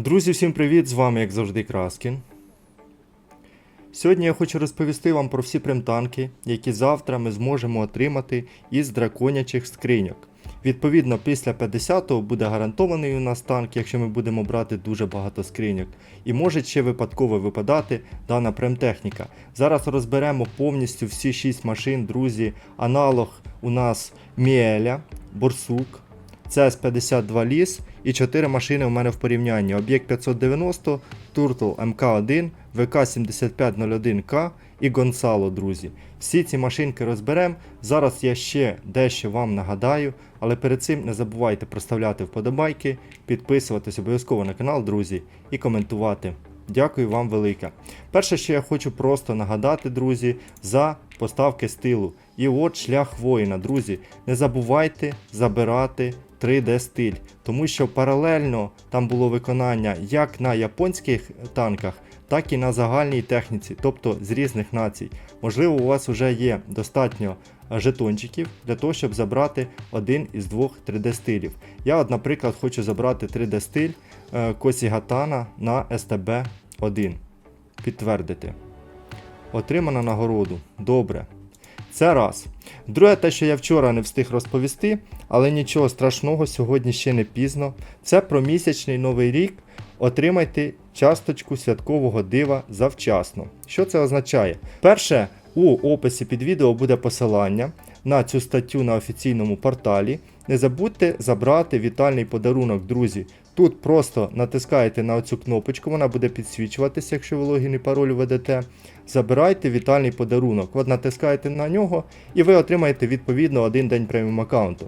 Друзі, всім привіт! З вами, як завжди, Краскін. Сьогодні я хочу розповісти вам про всі примтанки, які завтра ми зможемо отримати із драконячих скриньок. Відповідно, після 50-го буде гарантований у нас танк, якщо ми будемо брати дуже багато скриньок. І може ще випадково випадати дана премтехніка. Зараз розберемо повністю всі 6 машин, друзі. Аналог у нас Міеля, Борсук, CS52 ліс і 4 машини у мене в порівнянні. Об'єкт 590, Turtle МК1, ВК7501К і Гонсало, друзі. Всі ці машинки розберемо. Зараз я ще дещо вам нагадаю, але перед цим не забувайте проставляти вподобайки, підписуватись обов'язково на канал, друзі, і коментувати. Дякую вам велике. Перше, що я хочу просто нагадати, друзі, за поставки стилу. І от шлях воїна, друзі. Не забувайте забирати 3D стиль, тому що паралельно там було виконання як на японських танках, так і на загальній техніці, тобто з різних націй. Можливо, у вас вже є достатньо жетончиків для того, щоб забрати один із двох 3D стилів. Я, от, наприклад, хочу забрати 3D стиль е, Косі Гатана на STB 1. Підтвердити. Отримано нагороду. Добре. Це раз. Друге, те, що я вчора не встиг розповісти, але нічого страшного, сьогодні ще не пізно. Це про місячний новий рік. Отримайте часточку святкового дива завчасно. Що це означає? Перше, у описі під відео буде посилання на цю статтю на офіційному порталі. Не забудьте забрати вітальний подарунок, друзі. Тут просто натискаєте на оцю кнопочку, вона буде підсвічуватися, якщо ви логін і пароль введете. Забирайте вітальний подарунок. От натискаєте на нього і ви отримаєте відповідно один день преміум аккаунту.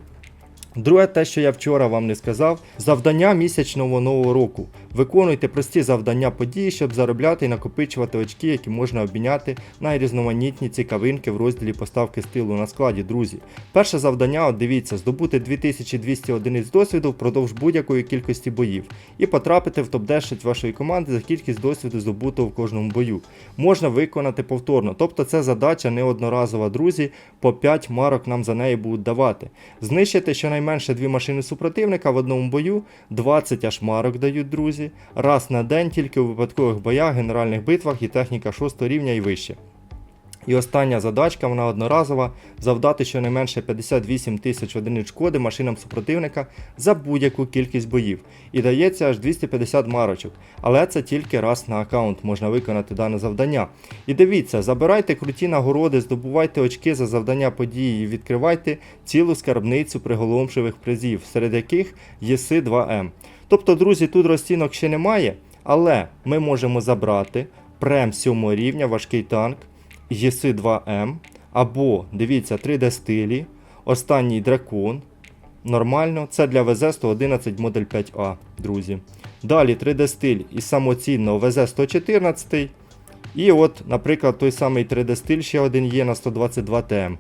Друге, те, що я вчора вам не сказав, завдання місячного нового року. Виконуйте прості завдання події, щоб заробляти і накопичувати очки, які можна обміняти на різноманітні цікавинки в розділі поставки стилу на складі, друзі. Перше завдання, от дивіться, здобути 2200 одиниць досвіду впродовж будь-якої кількості боїв і потрапити в топ-10 вашої команди за кількість досвіду здобутого в кожному бою. Можна виконати повторно, тобто це задача не одноразова, друзі, по 5 марок нам за неї будуть давати. Знищити щонайменше дві машини супротивника в одному бою, 20 аж марок дають, друзі, раз на день тільки у випадкових боях, генеральних битвах і техніка 6 рівня і вище. І остання задачка, вона одноразова, завдати щонайменше 58 тисяч одиниць шкоди машинам супротивника за будь-яку кількість боїв. І дається аж 250 марочок. Але це тільки раз на аккаунт можна виконати дане завдання. І дивіться, забирайте круті нагороди, здобувайте очки за завдання події і відкривайте цілу скарбницю приголомшивих призів, серед яких єси 2М. Тобто, друзі, тут розцінок ще немає, але ми можемо забрати прем 7 рівня, важкий танк. ЄС2М, або, дивіться, 3D стилі, останній дракон. Нормально, це для ВЗ-111 модель 5А, друзі. Далі 3D стиль із самоцінного ВЗ-114. І от, наприклад, той самий 3D стиль ще один є на 122 ТМ.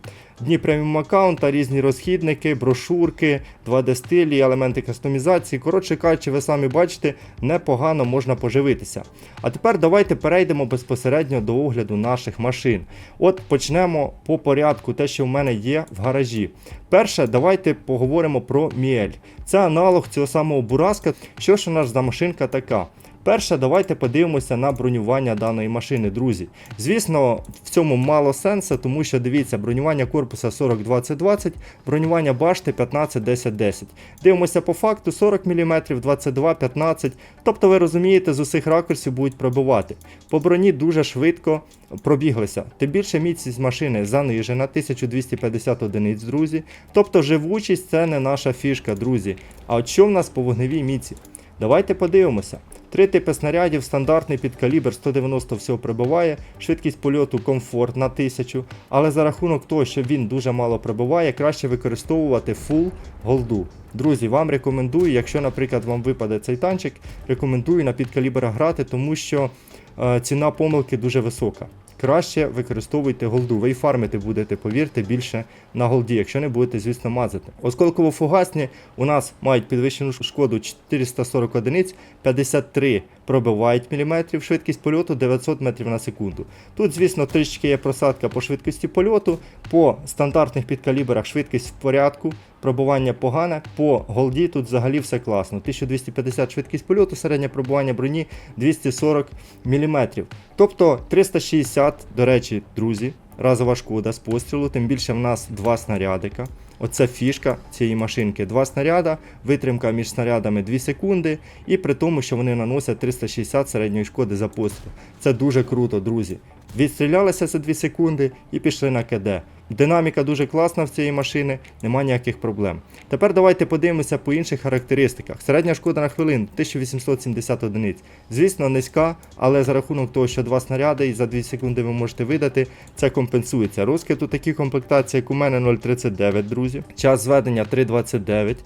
Дні преміум аккаунта, різні розхідники, брошурки, 2D стилі, елементи кастомізації. Коротше кажучи, ви самі бачите, непогано можна поживитися. А тепер давайте перейдемо безпосередньо до огляду наших машин. От почнемо по порядку, те, що в мене є в гаражі. Перше, давайте поговоримо про Міель. Це аналог цього самого Бураска. Що ж у нас за машинка така? Перше, давайте подивимося на бронювання даної машини, друзі. Звісно, в цьому мало сенсу, тому що дивіться, бронювання корпуса 40-20-20, бронювання башти 15-10-10. Дивимося по факту 40 мм, 22-15. Тобто, ви розумієте, з усіх ракурсів будуть пробивати. По броні дуже швидко пробіглися. Тим більше міцність машини занижена, 1250 одиниць, друзі. Тобто живучість це не наша фішка, друзі. А от що в нас по вогневій міці? Давайте подивимося. Три типи снарядів, стандартний під калібр 190 всього прибуває, швидкість польоту комфорт на 1000, але за рахунок того, що він дуже мало прибуває, краще використовувати фул голду. Друзі, вам рекомендую, якщо, наприклад, вам випаде цей танчик, рекомендую на підкалібра грати, тому що е, ціна помилки дуже висока. Краще використовуйте голду. Ви й фармити будете, повірте, більше на голді, якщо не будете, звісно, мазати. Осколково-фугасні у нас мають підвищену шкоду 440 одиниць, 53 пробивають міліметрів, швидкість польоту 900 метрів на секунду. Тут, звісно, трішки є просадка по швидкості польоту, по стандартних підкалібрах швидкість в порядку, пробування погане, по голді тут взагалі все класно. 1250 швидкість польоту, середнє пробування броні 240 мм. Тобто 360, до речі, друзі, разова шкода з пострілу, тим більше в нас два снарядика. Оце фішка цієї машинки. Два снаряда, витримка між снарядами 2 секунди, і при тому, що вони наносять 360 середньої шкоди за постріл. Це дуже круто, друзі. Відстрілялися за 2 секунди і пішли на КД. Динаміка дуже класна в цієї машини, немає ніяких проблем. Тепер давайте подивимося по інших характеристиках. Середня шкода на хвилину 1870 одиниць. Звісно, низька, але за рахунок того, що два снаряди і за 2 секунди ви можете видати, це компенсується. Розкид у такій комплектації, як у мене 0,39, друзі. Час зведення 3,29.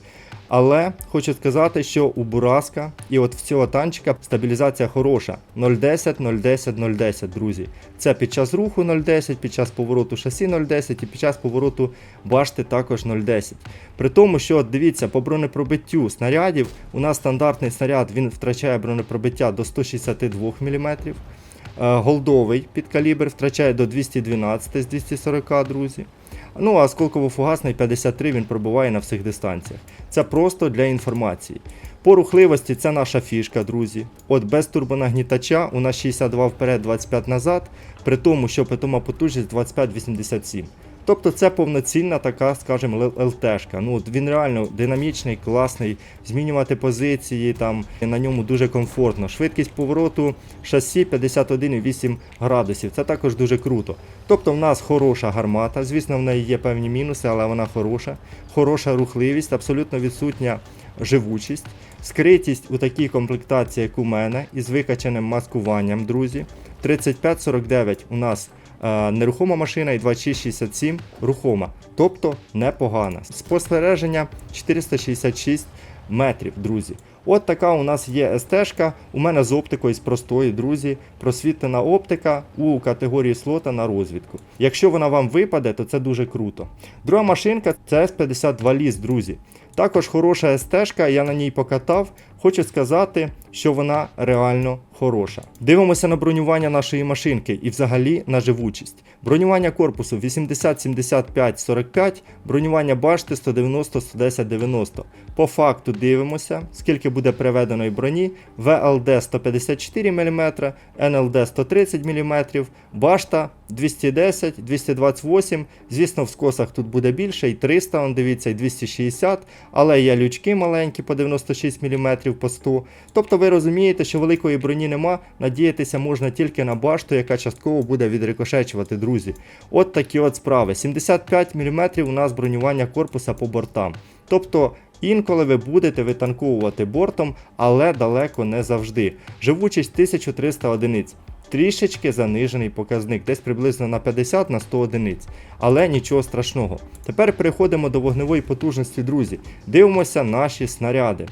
Але хочу сказати, що у Бураска і от в цього танчика стабілізація хороша. 0,10, 0,10, 0,10, друзі. Це під час руху 0,10, під час повороту шасі 0,10 і під час повороту башти також 0,10. При тому, що дивіться, по бронепробиттю снарядів у нас стандартний снаряд він втрачає бронепробиття до 162 мм. Е, Голдовий підкалібр втрачає до 212 з 240, друзі. Ну а осколково-фугасний 53 він пробуває на всіх дистанціях. Це просто для інформації. По рухливості це наша фішка, друзі. От без турбонагнітача у нас 62 вперед, 25 назад, при тому, що питома потужність 25-87. Тобто це повноцінна така, скажімо, ЛТшка. Ну, він реально динамічний, класний, змінювати позиції, там на ньому дуже комфортно. Швидкість повороту шасі 51,8 градусів. Це також дуже круто. Тобто в нас хороша гармата, звісно, в неї є певні мінуси, але вона хороша. Хороша рухливість, абсолютно відсутня живучість. Скритість у такій комплектації, як у мене, із викачаним маскуванням, друзі. 35-49 у нас нерухома машина і 2667 рухома, тобто непогана. Спостереження 466 метрів, друзі. От така у нас є СТ-шка, у мене з оптикою з простої, друзі, просвітлена оптика у категорії слота на розвідку. Якщо вона вам випаде, то це дуже круто. Друга машинка це S52 ліс, друзі. Також хороша СТ-шка, я на ній покатав. Хочу сказати, що вона реально хороша. Дивимося на бронювання нашої машинки і взагалі на живучість. Бронювання корпусу 80, 75, 45, бронювання башти 190, 110, 90. По факту дивимося, скільки буде приведеної броні. ВЛД 154 мм, НЛД 130 мм, башта 210, 228. Звісно, в скосах тут буде більше, і 300, он дивіться, і 260, але є лючки маленькі по 96 мм по 100. Тобто ви розумієте, що великої броні нема, надіятися можна тільки на башту, яка частково буде відрикошечувати, друзі. От такі от справи. 75 мм у нас бронювання корпуса по бортам. Тобто Інколи ви будете витанковувати бортом, але далеко не завжди. Живучість 1300 одиниць. Трішечки занижений показник, десь приблизно на 50 на 100 одиниць. Але нічого страшного. Тепер переходимо до вогневої потужності, друзі. Дивимося наші снаряди.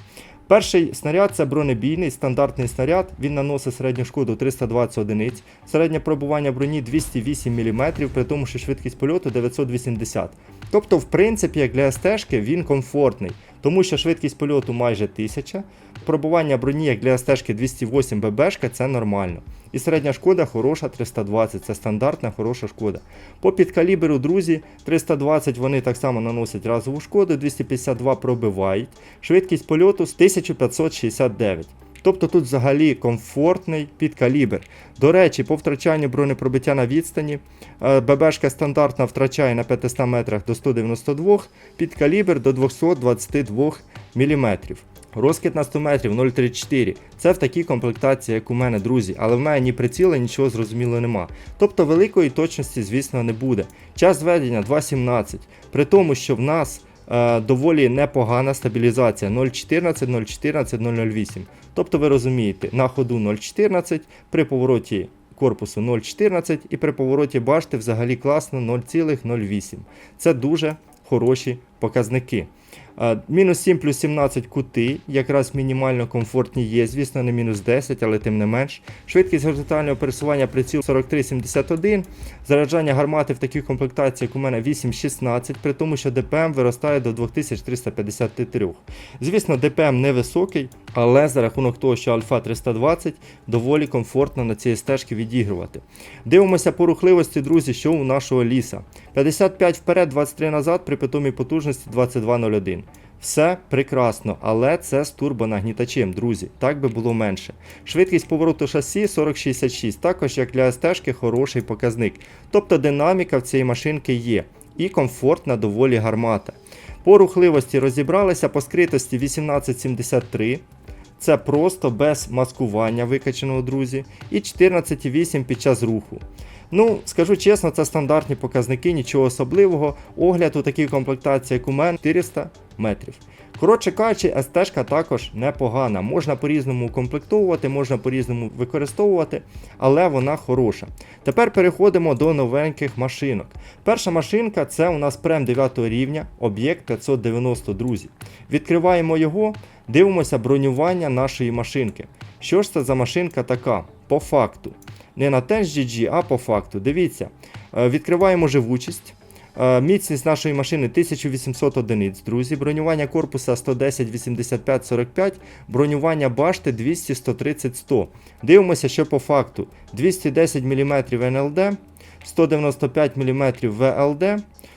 Перший снаряд це бронебійний стандартний снаряд. Він наносить середню шкоду 320 одиниць, середнє пробування броні 208 мм, при тому, що швидкість польоту 980. Тобто, в принципі, як для СТ-шки він комфортний, тому що швидкість польоту майже 1000, пробування броні як для СТ-шки 208 ББшка це нормально. І середня шкода хороша 320, це стандартна хороша шкода. По підкаліберу, друзі, 320 вони так само наносять разову шкоду, 252 пробивають. Швидкість польоту з 1569. Тобто тут взагалі комфортний підкалібр. До речі, по втрачанню бронепробиття на відстані е, ББшка стандартна втрачає на 500 метрах до 192, підкалібр до 222 мм. Розкид на 100 метрів 0,34. Це в такій комплектації, як у мене, друзі, але в мене ні приціла, нічого зрозуміло нема. Тобто великої точності, звісно, не буде. Час зведення 2,17. При тому, що в нас е, доволі непогана стабілізація 0,14, 0,14, 0,08. Тобто ви розумієте, на ходу 0,14, при повороті корпусу 0,14 і при повороті башти взагалі класно 0,08. Це дуже хороші показники. Е, Мінус 7 плюс 17 кути, якраз мінімально комфортні є, звісно, не мінус 10, але тим не менш. Швидкість горизонтального пересування приціл 43,71. Заряджання гармати в такій комплектації, як у мене 8,16, при тому, що ДПМ виростає до 2353. Звісно, ДПМ невисокий, але за рахунок того, що Альфа 320 доволі комфортно на цій стежці відігрувати. Дивимося по рухливості, друзі, що у нашого ліса. 55 вперед, 23 назад при питомій потужності 2201. Все прекрасно, але це з турбонагнітачем, друзі. Так би було менше. Швидкість повороту шасі 4066, також як для СТ хороший показник. Тобто динаміка в цієї машинки є. І комфортна доволі гармата. По рухливості розібралися, по скритості 1873. Це просто без маскування викачаного, друзі. І 14,8 під час руху. Ну, скажу чесно, це стандартні показники, нічого особливого. Огляд у такій комплектації, як у мене, 400 метрів. Коротше кажучи, СТ також непогана. Можна по-різному укомплектовувати, можна по-різному використовувати, але вона хороша. Тепер переходимо до новеньких машинок. Перша машинка це у нас прем 9 рівня, об'єкт 590, друзі. Відкриваємо його, дивимося бронювання нашої машинки. Що ж це за машинка така? По факту. Не на TestGG, а по факту. Дивіться, е, відкриваємо живучість. Е, Міцність нашої машини 1800 одиниць, друзі. Бронювання корпуса 110, 85, 45, бронювання башти 200, 130, 100. Дивимося, що по факту: 210 мм НЛД, 195 мм ВЛД,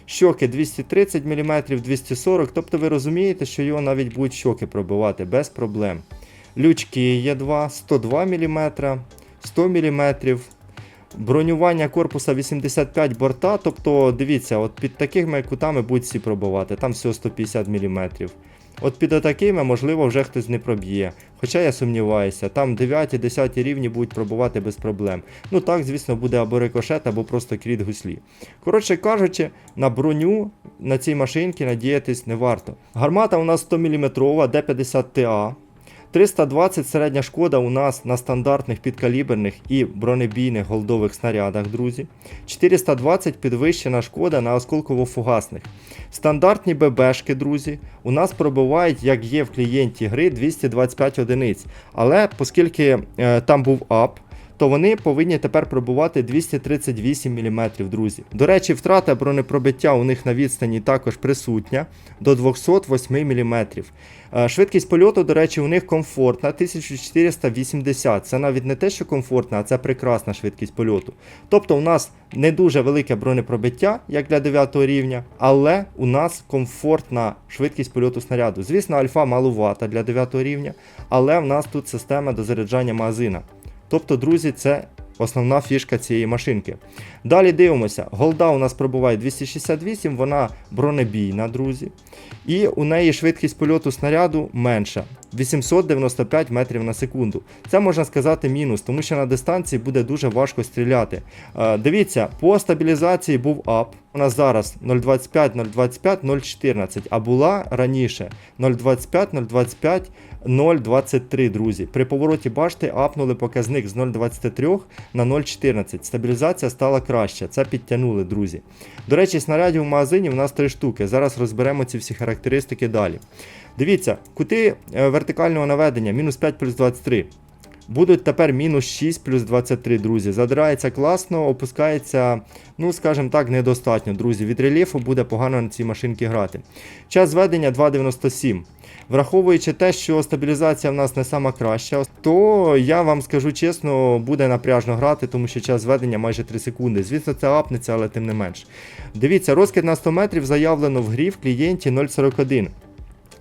щоки 230 мм, 240 Тобто ви розумієте, що його навіть будуть щоки пробивати без проблем. Лючки є 2, 102 мм, 100 мм. Бронювання корпуса 85 борта, тобто дивіться, от під такими кутами будуть всі пробивати, там всього 150 мм. От під отакими, можливо, вже хтось не проб'є. Хоча я сумніваюся, там 9-10 рівні будуть пробувати без проблем. Ну так, звісно, буде або рикошет, або просто кріт гуслі. Коротше кажучи, на броню на цій машинці надіятись не варто. Гармата у нас 100 мм D50TA. 320 середня шкода у нас на стандартних підкаліберних і бронебійних голдових снарядах, друзі. 420 підвищена шкода на осколково-фугасних. Стандартні ББшки, друзі, у нас пробивають, як є в клієнті гри, 225 одиниць. Але оскільки е, там був ап, то вони повинні тепер пробувати 238 мм, друзі. До речі, втрата бронепробиття у них на відстані також присутня до 208 мм. Е, Швидкість польоту, до речі, у них комфортна 1480. Це навіть не те, що комфортна, а це прекрасна швидкість польоту. Тобто у нас не дуже велике бронепробиття, як для 9 рівня, але у нас комфортна швидкість польоту снаряду. Звісно, альфа малувата для 9 рівня, але в нас тут система дозаряджання магазина. Тобто, друзі, це основна фішка цієї машинки. Далі дивимося, голда у нас пробуває 268, вона бронебійна, друзі. І у неї швидкість польоту снаряду менша 895 метрів на секунду. Це можна сказати мінус, тому що на дистанції буде дуже важко стріляти. Е, дивіться, по стабілізації був ап. У нас зараз 0,25, 0,25, 0,14, а була раніше 0,25, 0,25, 0,23, друзі. При повороті башти апнули показник з 0,23 на 0,14. Стабілізація стала краща. Це підтягнули, друзі. До речі, снарядів в магазині в нас три штуки. Зараз розберемо ці всі характеристики далі. Дивіться, кути е, вертикального наведення мінус 5 плюс 23. Будуть тепер мінус 6 плюс 23, друзі. Задирається класно, опускається, ну, скажімо так, недостатньо, друзі. Від рельєфу буде погано на цій машинці грати. Час зведення 2,97. Враховуючи те, що стабілізація в нас не сама краща, то я вам скажу чесно, буде напряжно грати, тому що час зведення майже 3 секунди. Звісно, це апнеться, але тим не менш. Дивіться, розкид на 100 метрів заявлено в грі в клієнті 0,41.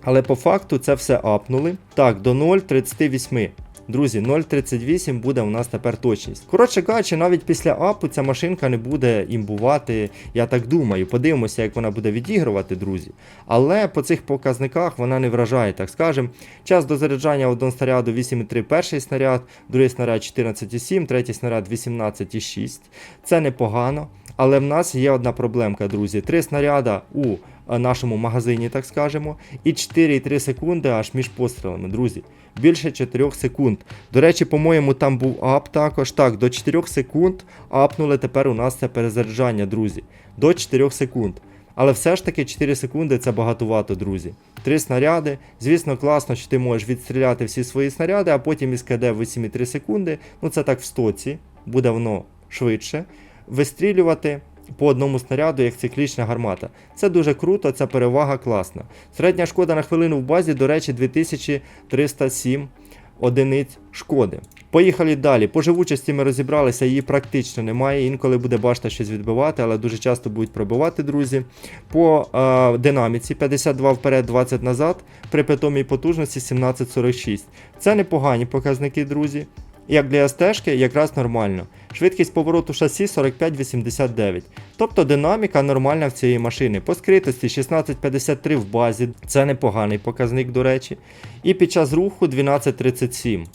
Але по факту це все апнули. Так, до 0,38. Друзі, 0,38 буде у нас тепер точність. Коротше кажучи, навіть після апу ця машинка не буде імбувати, я так думаю. Подивимося, як вона буде відігрувати, друзі. Але по цих показниках вона не вражає, так скажем. Час до заряджання одного снаряду 8,3 перший снаряд, другий снаряд 14,7, третій снаряд 18,6. Це непогано. Але в нас є одна проблемка, друзі. Три снаряда у нашому магазині, так скажемо, і 4,3 секунди аж між пострілами, друзі. Більше 4 секунд. До речі, по-моєму, там був ап також. Так, до 4 секунд апнули тепер у нас це перезаряджання, друзі. До 4 секунд. Але все ж таки 4 секунди це багатувато, друзі. Три снаряди. Звісно, класно, що ти можеш відстріляти всі свої снаряди, а потім із КД 8,3 секунди. Ну це так в стоці, буде воно швидше. Вистрілювати по одному снаряду як циклічна гармата. Це дуже круто, ця перевага класна. Середня шкода на хвилину в базі, до речі, 2307 одиниць шкоди. Поїхали далі. По живучості ми розібралися, її практично немає. Інколи буде башта щось відбивати, але дуже часто будуть пробивати, друзі. По е, динаміці 52 вперед, 20 назад, при питомій потужності 1746. Це непогані показники, друзі. Як для СТ-шки, якраз нормально. Швидкість повороту шасі 45-89. Тобто динаміка нормальна в цієї машини. По скритості 1653 в базі, це непоганий показник, до речі. І під час руху 1237.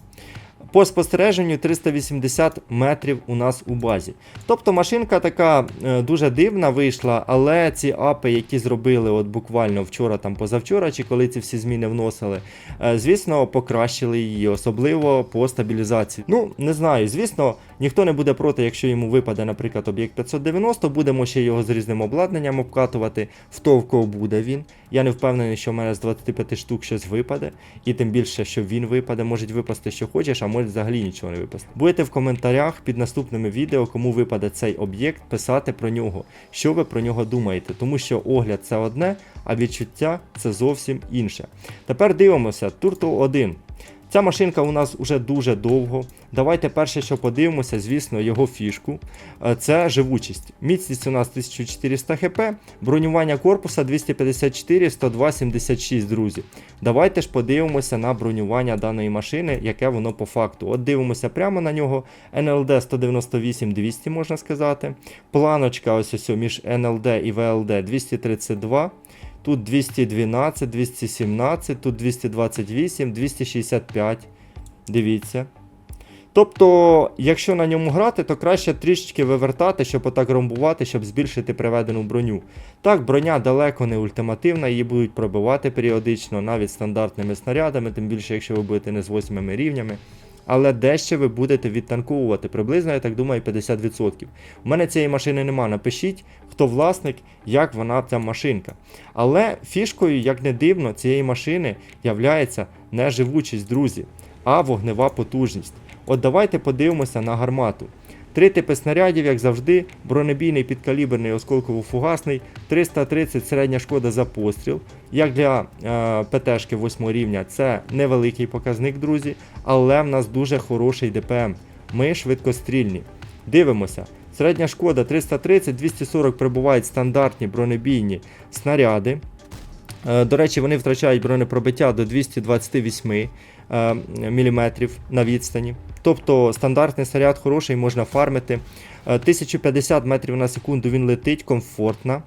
По спостереженню 380 метрів у нас у базі. Тобто машинка така е, дуже дивна вийшла, але ці апи, які зробили от буквально вчора, там позавчора, чи коли ці всі зміни вносили, е, звісно, покращили її, особливо по стабілізації. Ну, не знаю, звісно, ніхто не буде проти, якщо йому випаде, наприклад, об'єкт 590, будемо ще його з різним обладнанням обкатувати. В то в кого буде він. Я не впевнений, що в мене з 25 штук щось випаде, і тим більше, що він випаде, може випасти, що хочеш, а може взагалі нічого не випасти. Будете в коментарях під наступними відео, кому випаде цей об'єкт, писати про нього, що ви про нього думаєте, тому що огляд це одне, а відчуття це зовсім інше. Тепер дивимося, Turtle 1. Ця машинка у нас уже дуже довго. Давайте перше, що подивимося, звісно, його фішку. Е, Це живучість. Міцність у нас 1400 хп, бронювання корпуса 254, 102, 76, друзі. Давайте ж подивимося на бронювання даної машини, яке воно по факту. От дивимося прямо на нього. NLD 198 200, можна сказати. Планочка ось ось між NLD і VLD 232. Тут 212, 217, тут 228, 265. Дивіться. Тобто, якщо на ньому грати, то краще трішечки вивертати, щоб отак ромбувати, щоб збільшити приведену броню. Так, броня далеко не ультимативна, її будуть пробивати періодично, навіть стандартними снарядами, тим більше, якщо ви будете не з 8 рівнями. Але дещо ви будете відтанковувати, приблизно, я так думаю, 50%. У мене цієї машини нема. Напишіть, хто власник, як вона ця машинка. Але фішкою, як не дивно, цієї машини являється не живучість, друзі, а вогнева потужність. От давайте подивимося на гармату. Три типи снарядів, як завжди, бронебійний підкаліберний осколково-фугасний, 330 середня шкода за постріл. Як для е, ПТшки 8 рівня, це невеликий показник, друзі, але в нас дуже хороший ДПМ. Ми швидкострільні. Дивимося. Середня шкода 330, 240 прибувають стандартні бронебійні снаряди. Е, До речі, вони втрачають бронепробиття до 228 е, мм на відстані. Тобто стандартний снаряд хороший, можна фармити. Е, 1050 метрів на секунду він летить, комфортна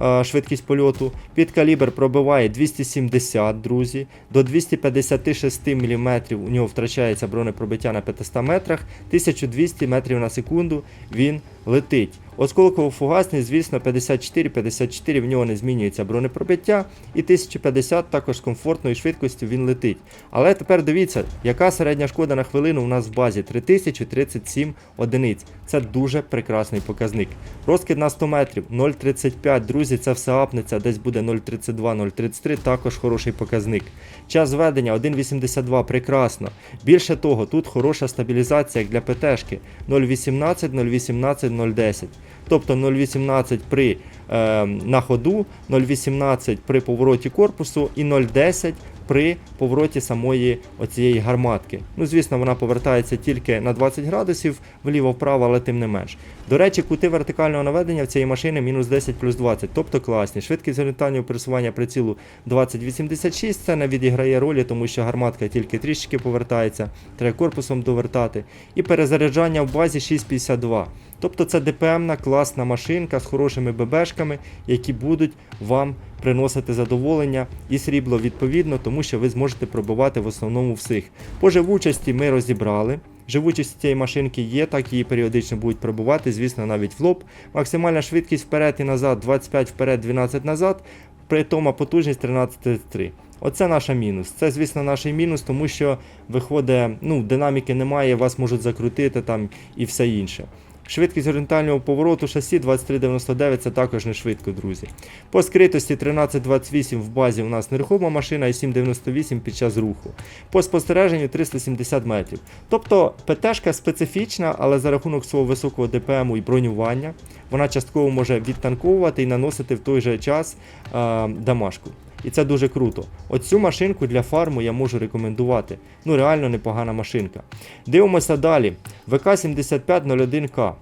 е, швидкість польоту. Під калібр пробиває 270, друзі. До 256 мм у нього втрачається бронепробиття на 500 метрах. 1200 метрів на секунду він летить. Осколково фугасний, звісно, 54-54, в нього не змінюється бронепробиття. І 1050 також з комфортною швидкістю він летить. Але тепер дивіться, яка середня шкода на хвилину у нас в базі 3037 одиниць. Це дуже прекрасний показник. Розкид на 100 метрів 0,35. Друзі, це все апнеться, десь буде 0,32-0,33, також хороший показник. Час зведення 1,82, прекрасно. Більше того, тут хороша стабілізація як для ПТшки 0,18, 0,18, 0,10. Тобто 0,18 при е, на ходу, 0,18 при повороті корпусу і 0,10 при повороті самої оцієї гарматки. Ну, звісно, вона повертається тільки на 20 градусів вліво-вправо, але тим не менш. До речі, кути вертикального наведення в цієї машини мінус 10 плюс 20, тобто класні. Швидкість горизонтального пересування прицілу 2086, це не відіграє ролі, тому що гарматка тільки трішки повертається, треба корпусом довертати. І перезаряджання в базі 6,52. Тобто це ДПМна класна машинка з хорошими ББшками, які будуть вам приносити задоволення і срібло відповідно, тому що ви зможете пробивати в основному всіх. По живучості ми розібрали. Живучість цієї машинки є, так її періодично будуть пробувати, звісно, навіть в лоб. Максимальна швидкість вперед і назад, 25 вперед, 12 назад, при тому потужність 13,33. Оце наша мінус. Це, звісно, наш мінус, тому що виходить, ну, динаміки немає, вас можуть закрутити там і все інше. Швидкість горизонтального повороту шасі 2399 це також не швидко, друзі. По скритості 1328 в базі у нас нерухома машина і 798 під час руху. По спостереженню 370 метрів. Тобто ПТшка специфічна, але за рахунок свого високого ДПМу і бронювання вона частково може відтанковувати і наносити в той же час е, дамашку. І це дуже круто. Оцю машинку для фарму я можу рекомендувати. Ну, реально непогана машинка. Дивимося далі. ВК-7501К.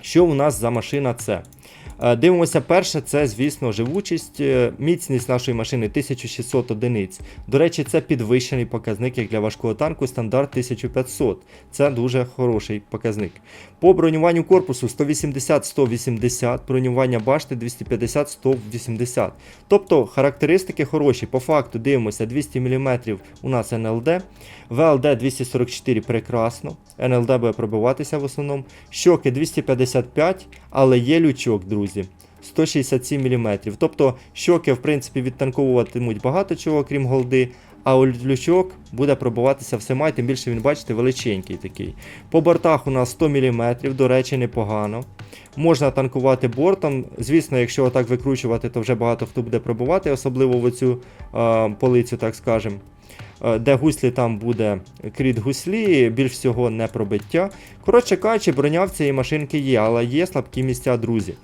Що у нас за машина це? Е, Дивимося, перше, це, звісно, живучість, е, міцність нашої машини 1600 одиниць. До речі, це підвищений показник, як для важкого танку, стандарт 1500. Це дуже хороший показник. По бронюванню корпусу 180-180, бронювання башти 250-180. Тобто характеристики хороші. По факту дивимося 200 мм у нас НЛД, ВЛД 244 прекрасно. НЛД буде пробиватися в основному. Щоки 255, але є лючок, друзі. 167 мм. Тобто щоки, в принципі, відтанковуватимуть багато чого, крім голди. А лючок буде пробиватися все май, тим більше він, бачите, величенький такий. По бортах у нас 100 мм, до речі, непогано. Можна танкувати бортом. Звісно, якщо отак викручувати, то вже багато хто буде пробувати, особливо в оцю е, полицю, так скажемо. Де гуслі там буде кріт гуслі, більш всього не пробиття. Коротше кажучи, броня в цієї машинки є, але є слабкі місця, друзі.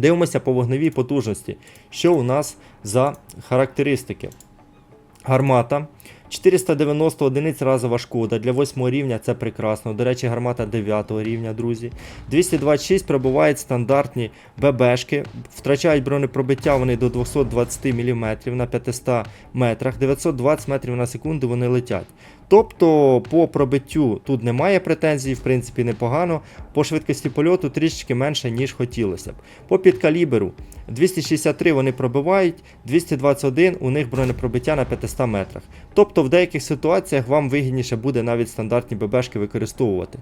Дивимося по вогневій потужності. Що у нас за характеристики? Гармата. 490 одиниць разова шкода. Для 8 рівня це прекрасно. До речі, гармата 9 рівня, друзі. 226 пробувають стандартні ББшки. Втрачають бронепробиття вони до 220 мм на 500 метрах. 920 метрів на секунду вони летять. Тобто по пробиттю тут немає претензій, в принципі, непогано. По швидкості польоту трішечки менше, ніж хотілося б. По підкаліберу 263 вони пробивають, 221 у них бронепробиття на 500 метрах. Тобто в деяких ситуаціях вам вигідніше буде навіть стандартні ББшки використовувати.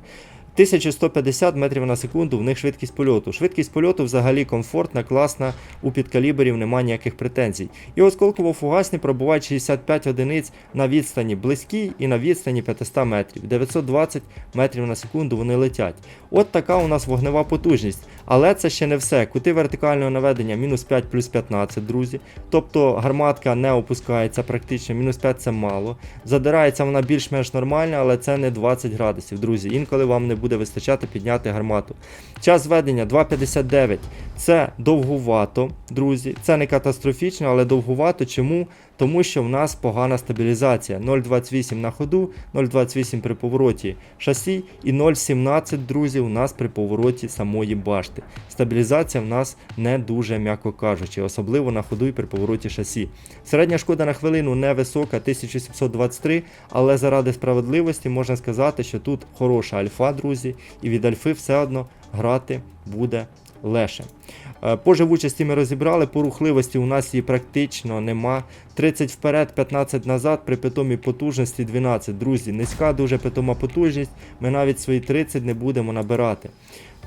1150 метрів на секунду в них швидкість польоту. Швидкість польоту взагалі комфортна, класна, у підкаліберів немає ніяких претензій. І осколково-фугасні пробувають 65 одиниць на відстані близькій і на відстані 500 метрів. 920 метрів на секунду вони летять. От така у нас вогнева потужність. Але це ще не все. Кути вертикального наведення мінус 5 плюс 15, друзі. Тобто гарматка не опускається практично, мінус 5 це мало. Задирається вона більш-менш нормально, але це не 20 градусів, друзі. Інколи вам не буде вистачати підняти гармату. Час зведення 2,59. Це довгувато, друзі. Це не катастрофічно, але довгувато. Чому? Тому що в нас погана стабілізація. 0,28 на ходу, 0,28 при повороті шасі і 0,17, друзі, у нас при повороті самої башти. Стабілізація в нас не дуже, м'яко кажучи, особливо на ходу і при повороті шасі. Середня шкода на хвилину невисока, 1723, але заради справедливості можна сказати, що тут хороша альфа, друзі, і від альфи все одно грати буде легше. Е, По живучості ми розібрали, по рухливості у нас її практично нема. 30 вперед, 15 назад, при питомій потужності 12. Друзі, низька дуже питома потужність, ми навіть свої 30 не будемо набирати.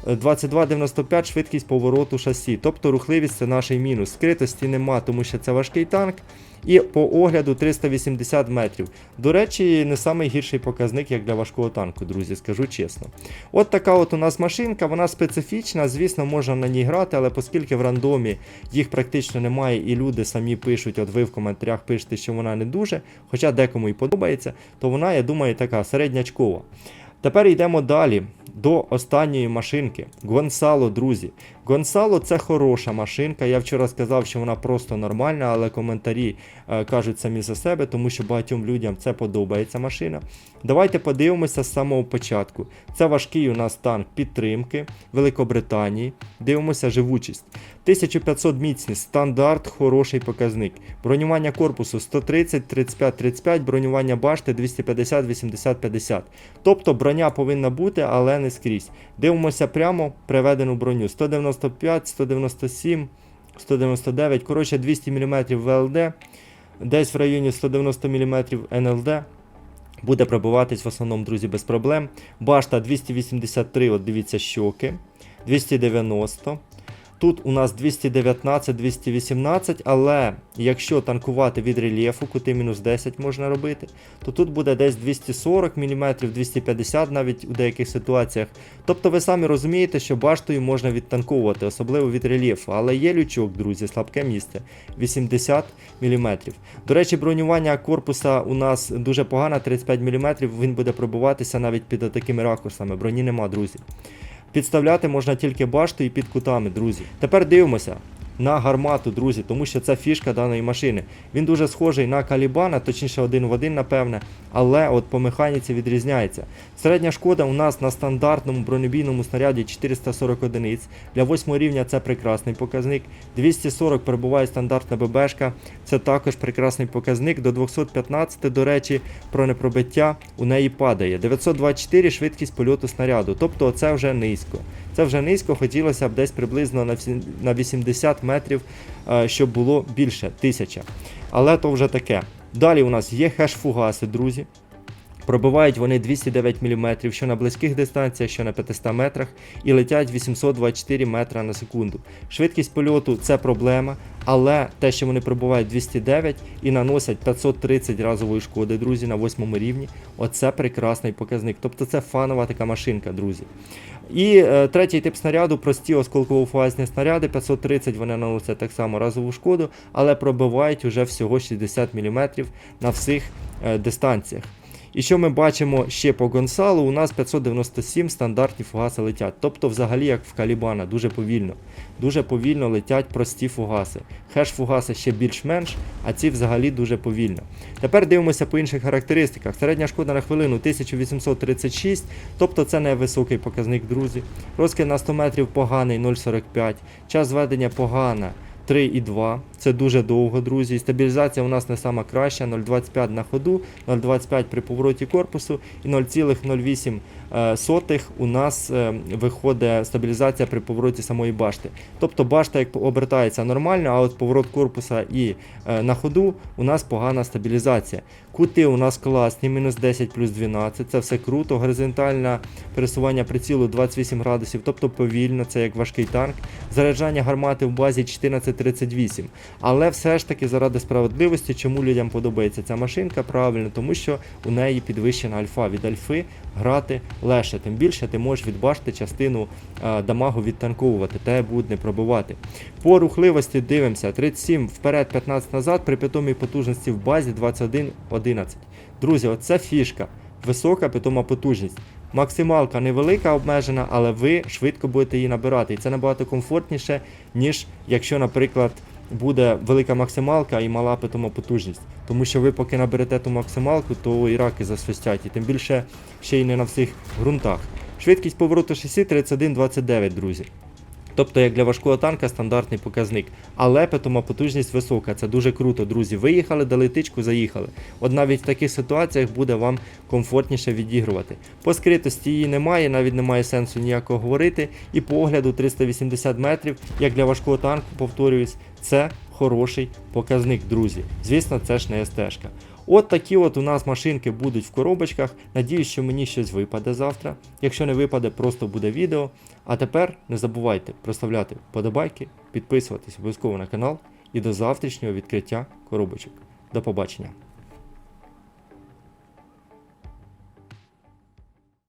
Е, 22,95 швидкість повороту шасі, тобто рухливість це наш мінус. Скритості нема, тому що це важкий танк. І по огляду 380 метрів. До речі, не самий гірший показник, як для важкого танку, друзі, скажу чесно. От така от у нас машинка, вона специфічна, звісно, можна на ній грати, але оскільки в рандомі їх практично немає, і люди самі пишуть, от ви в коментарях пишете, що вона не дуже, хоча декому і подобається, то вона, я думаю, така середнячкова. Тепер йдемо далі до останньої машинки. Гонсало, друзі. Гонсало це хороша машинка. Я вчора сказав, що вона просто нормальна, але коментарі е, кажуть самі за себе, тому що багатьом людям це подобається машина. Давайте подивимося з самого початку. Це важкий у нас танк підтримки Великобританії. Дивимося живучість. 1500 міцність, стандарт, хороший показник. Бронювання корпусу 130, 35, 35, бронювання башти 250, 80, 50. Тобто броня повинна бути, але не скрізь. Дивимося прямо приведену броню 195, 197, 199, коротше 200 мм ВЛД, десь в районі 190 мм НЛД. Буде пробиватись в основному, друзі, без проблем. Башта 283, от дивіться, щоки. 290. Тут у нас 219-218, але якщо танкувати від рельєфу, кути мінус 10 можна робити, то тут буде десь 240 мм, 250 навіть у деяких ситуаціях. Тобто ви самі розумієте, що баштою можна відтанковувати, особливо від рельєфу. Але є лючок, друзі, слабке місце 80 мм. До речі, бронювання корпуса у нас дуже погане, 35 мм, він буде пробуватися навіть під такими ракурсами. Броні нема, друзі. Підставляти можна тільки башту і під кутами, друзі. Тепер дивимося на гармату, друзі, тому що це фішка даної машини. Він дуже схожий на калібана, точніше один в один, напевне, але от по механіці відрізняється. Середня шкода у нас на стандартному бронебійному снаряді 440 одиниць. Для 8 рівня це прекрасний показник. 240 перебуває стандартна ББшка, це також прекрасний показник. До 215, до речі, бронепробиття у неї падає. 924 швидкість польоту снаряду, тобто це вже низько. Це вже низько, хотілося б десь приблизно на 80 метрів, е, щоб було більше 1000. Але то вже таке. Далі у нас є хеш-фугаси, друзі. Пробивають вони 209 мм, що на близьких дистанціях, що на 500 метрах, і летять 824 метра на секунду. Швидкість польоту це проблема, але те, що вони пробувають 209 і наносять 530 разової шкоди, друзі, на 8 рівні, оце прекрасний показник. Тобто це фанова така машинка, друзі. І е, третій тип снаряду прості осколково-фугасні снаряди, 530 вони наносять так само разову шкоду, але пробивають уже всього 60 мм на всіх е, дистанціях. І що ми бачимо ще по Гонсалу, у нас 597 стандартні фугаси летять. Тобто, взагалі, як в Калібана, дуже повільно. Дуже повільно летять прості фугаси. Хеш-фугаси ще більш-менш, а ці взагалі дуже повільно. Тепер дивимося по інших характеристиках. Середня шкода на хвилину 1836, тобто це не високий показник, друзі. Розкид на 100 метрів поганий 0,45. Час зведення погана 3,2. Це дуже довго, друзі. Стабілізація у нас не сама краща, 0,25 на ходу, 0,25 при повороті корпусу і 0,08 е, у нас е, виходить стабілізація при повороті самої башти. Тобто башта як обертається нормально, а от поворот корпуса і е, на ходу у нас погана стабілізація. Кути у нас класні, мінус 10 плюс 12, це все круто. Горизонтальне пересування прицілу 28 градусів, тобто повільно, це як важкий танк. Заряджання гармати в базі 1438. Але все ж таки, заради справедливості, чому людям подобається ця машинка, правильно, тому що у неї підвищена альфа. Від альфи грати легше. Тим більше ти можеш від башти частину е, дамагу відтанковувати, те буде не пробивати. По рухливості дивимося: 37 вперед, 15 назад, при питомій потужності в базі 21-11. Друзі, оце фішка. Висока питома потужність. Максималка невелика обмежена, але ви швидко будете її набирати. І це набагато комфортніше, ніж якщо, наприклад, буде велика максималка і мала питома потужність. Тому що ви поки наберете ту максималку, то і раки засвистять. І тим більше ще й не на всіх ґрунтах. Швидкість повороту шасі 31-29, друзі. Тобто, як для важкого танка, стандартний показник. Але питома потужність висока. Це дуже круто, друзі. Виїхали, дали тичку, заїхали. От навіть в таких ситуаціях буде вам комфортніше відігрувати. По скритості її немає, навіть немає сенсу ніякого говорити. І по огляду 380 метрів, як для важкого танку, повторююсь, це хороший показник, друзі. Звісно, це ж не СТ-шка. От такі от у нас машинки будуть в коробочках. Надіюсь, що мені щось випаде завтра. Якщо не випаде, просто буде відео. А тепер не забувайте проставляти подобайки, підписуватись обов'язково на канал і до завтрашнього відкриття коробочок. До побачення!